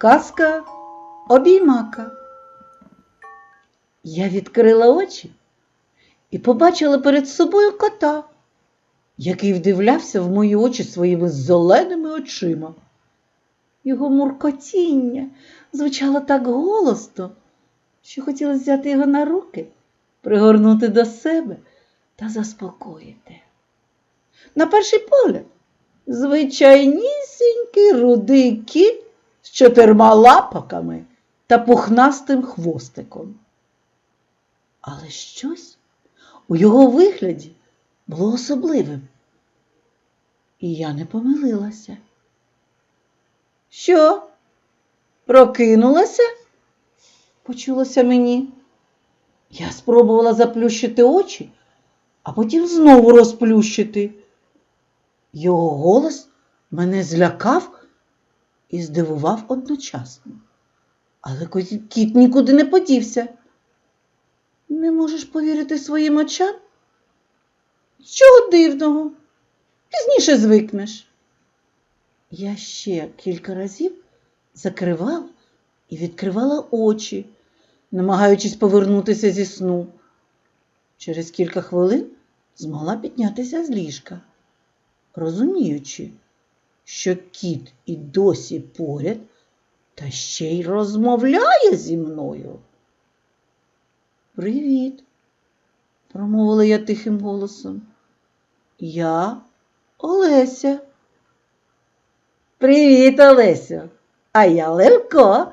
Казка обіймака. Я відкрила очі і побачила перед собою кота, який вдивлявся в мої очі своїми зеленими очима. Його муркотіння звучало так голосно, що хотілося взяти його на руки, пригорнути до себе та заспокоїти. На перший погляд, звичайнісінький рудий кіт з чотирма лапаками та пухнастим хвостиком. Але щось у його вигляді було особливим. І я не помилилася. Що? Прокинулася? Почулося мені. Я спробувала заплющити очі, а потім знову розплющити. Його голос мене злякав і здивував одночасно. Але кіт нікуди не подівся. Не можеш повірити своїм очам? Чого дивного? Пізніше звикнеш. Я ще кілька разів закривала і відкривала очі, намагаючись повернутися зі сну. Через кілька хвилин змогла піднятися з ліжка, розуміючи, що кіт і досі поряд та ще й розмовляє зі мною. Привіт, промовила я тихим голосом. Я Олеся. Привіт, Олесю. А я Левко.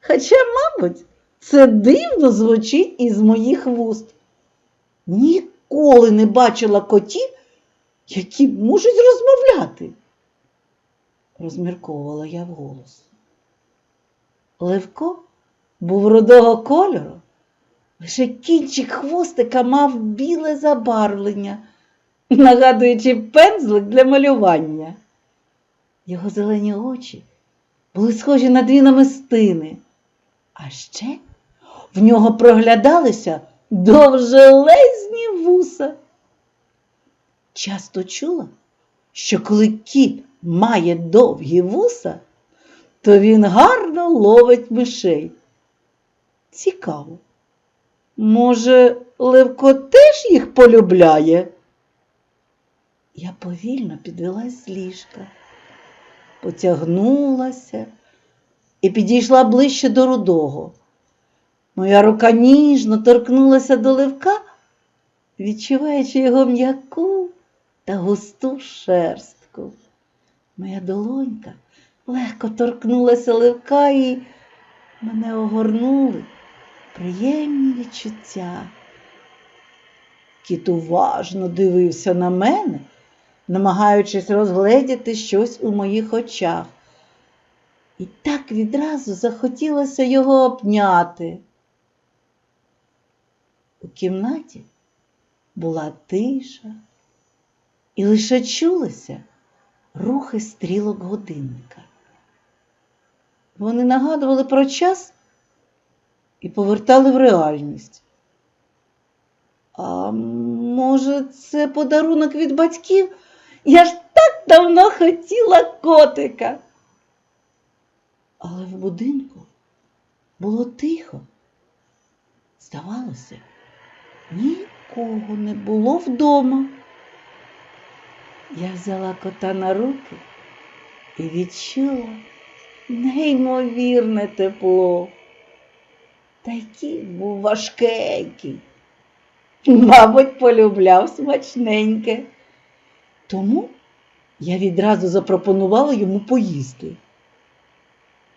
Хоча, мабуть, це дивно звучить із моїх вуст. Ніколи не бачила котів, які можуть розмовляти, розмірковувала я вголос. Левко був рудого кольору, лише кінчик хвостика мав біле забарвлення, нагадуючи пензлик для малювання. Його зелені очі були схожі на дві намистини, а ще в нього проглядалися довжелезні вуса. Часто чула, що коли кіт має довгі вуса, то він гарно ловить мишей. Цікаво. Може, Левко теж їх полюбляє? Я повільно підвелась з ліжка, потягнулася і підійшла ближче до рудого. Моя рука ніжно торкнулася до Левка, відчуваючи його м'яку та густу шерстку. Моя долонька легко торкнулася Левка і мене огорнули приємні відчуття. Кіт уважно дивився на мене, намагаючись розгледіти щось у моїх очах. І так відразу захотілося його обняти. У кімнаті була тиша, і лише чулися рухи стрілок годинника. Вони нагадували про час і повертали в реальність. А може, це подарунок від батьків? Я ж так давно хотіла котика. Але в будинку було тихо. Здавалося, нікого не було вдома. Я взяла кота на руки і відчула неймовірне тепло. Та й кіт був важкенький. Мабуть, полюбляв смачненьке. Тому я відразу запропонувала йому поїсти.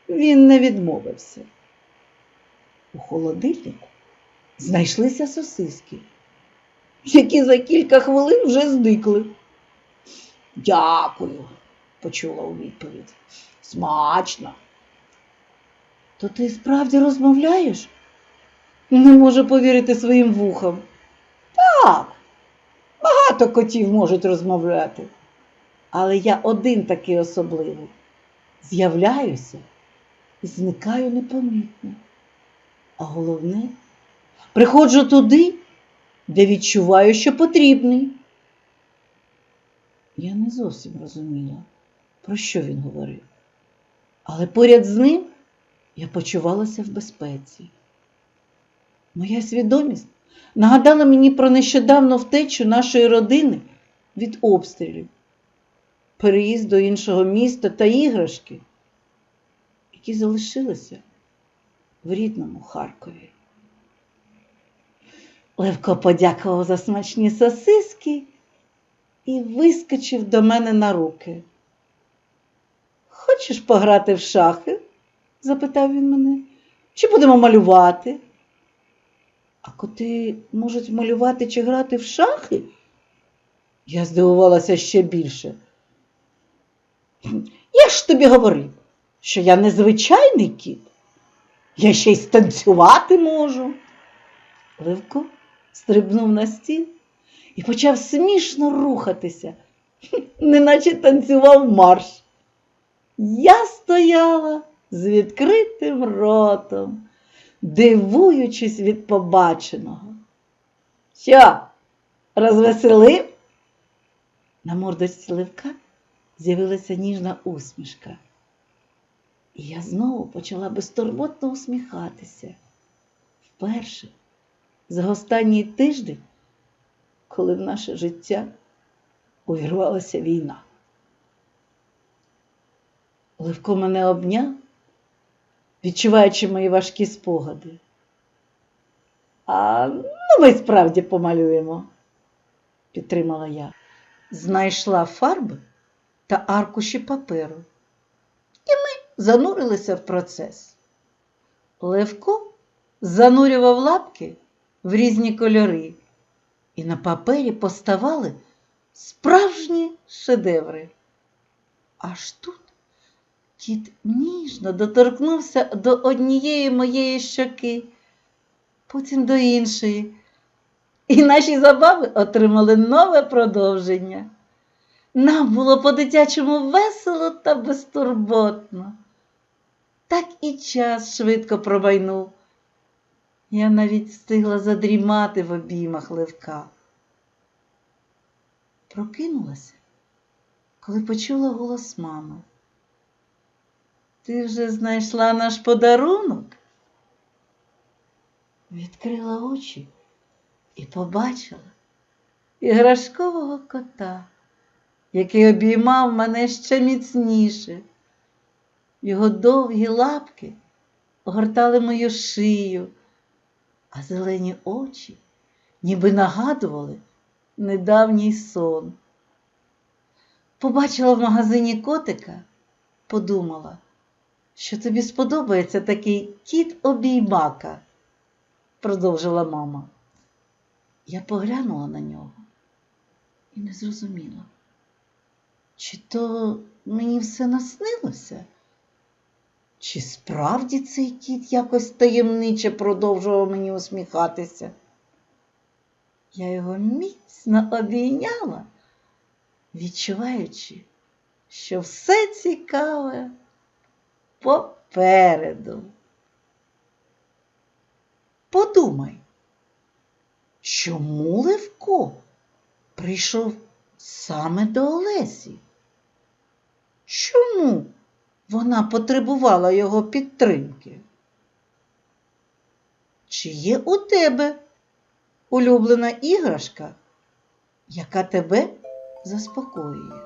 Він не відмовився. У холодильнику знайшлися сосиски, які за кілька хвилин вже зникли. Дякую, почула у відповідь. Смачно. То ти справді розмовляєш? Не можу повірити своїм вухам. Так, багато котів можуть розмовляти. Але я один такий особливий. З'являюся і зникаю непомітно. А головне, приходжу туди, де відчуваю, що потрібний. Я не зовсім розуміла, про що він говорив. Але поряд з ним я почувалася в безпеці. Моя свідомість нагадала мені про нещодавно втечу нашої родини від обстрілів, переїзд до іншого міста та іграшки, які залишилися в рідному Харкові. Левко подякував за смачні сосиски і вискочив до мене на руки. Хочеш пограти в шахи? запитав він мене. Чи будемо малювати? А коти можуть малювати чи грати в шахи? Я здивувалася ще більше. Я ж тобі говорив, що я незвичайний кіт. Я ще й станцювати можу. Левко стрибнув на стіл і почав смішно рухатися, неначе танцював марш. Я стояла з відкритим ротом, дивуючись від побаченого. Що, розвеселив? На мордості Левка з'явилася ніжна усмішка. І я знову почала безтурботно усміхатися. Вперше за останній тиждень, коли в наше життя увірвалася війна. Левко мене обняв, відчуваючи мої важкі спогади. А ну ми справді помалюємо, підтримала я. Знайшла фарби та аркуші паперу. І ми занурилися в процес. Левко занурював лапки в різні кольори, і на папері поставали справжні шедеври. Аж тут кіт ніжно доторкнувся до однієї моєї щоки, потім до іншої. І наші забави отримали нове продовження. Нам було по-дитячому весело та безтурботно. Так і час швидко пробайнув. Я навіть встигла задрімати в обіймах Левка. Прокинулася, коли почула голос мами. Ти вже знайшла наш подарунок? Відкрила очі і побачила іграшкового кота, який обіймав мене ще міцніше. Його довгі лапки огортали мою шию, а зелені очі ніби нагадували недавній сон. Побачила в магазині котика, подумала, що тобі сподобається такий кіт обіймака, продовжила мама. Я поглянула на нього і не зрозуміла, чи то мені все наснилося, чи справді цей кіт якось таємниче продовжував мені усміхатися. Я його міцно обійняла, відчуваючи, що все цікаве попереду. Подумай, чому Левко прийшов саме до Олесі? Чому вона потребувала його підтримки? Чи є у тебе улюблена іграшка, яка тебе заспокоює?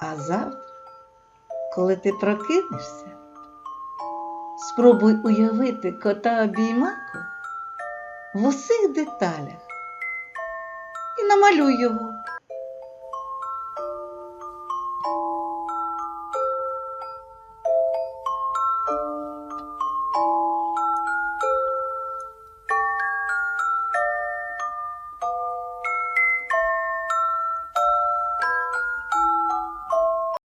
А завтра, коли ти прокинешся, спробуй уявити кота обіймаку в усіх деталях і намалюй його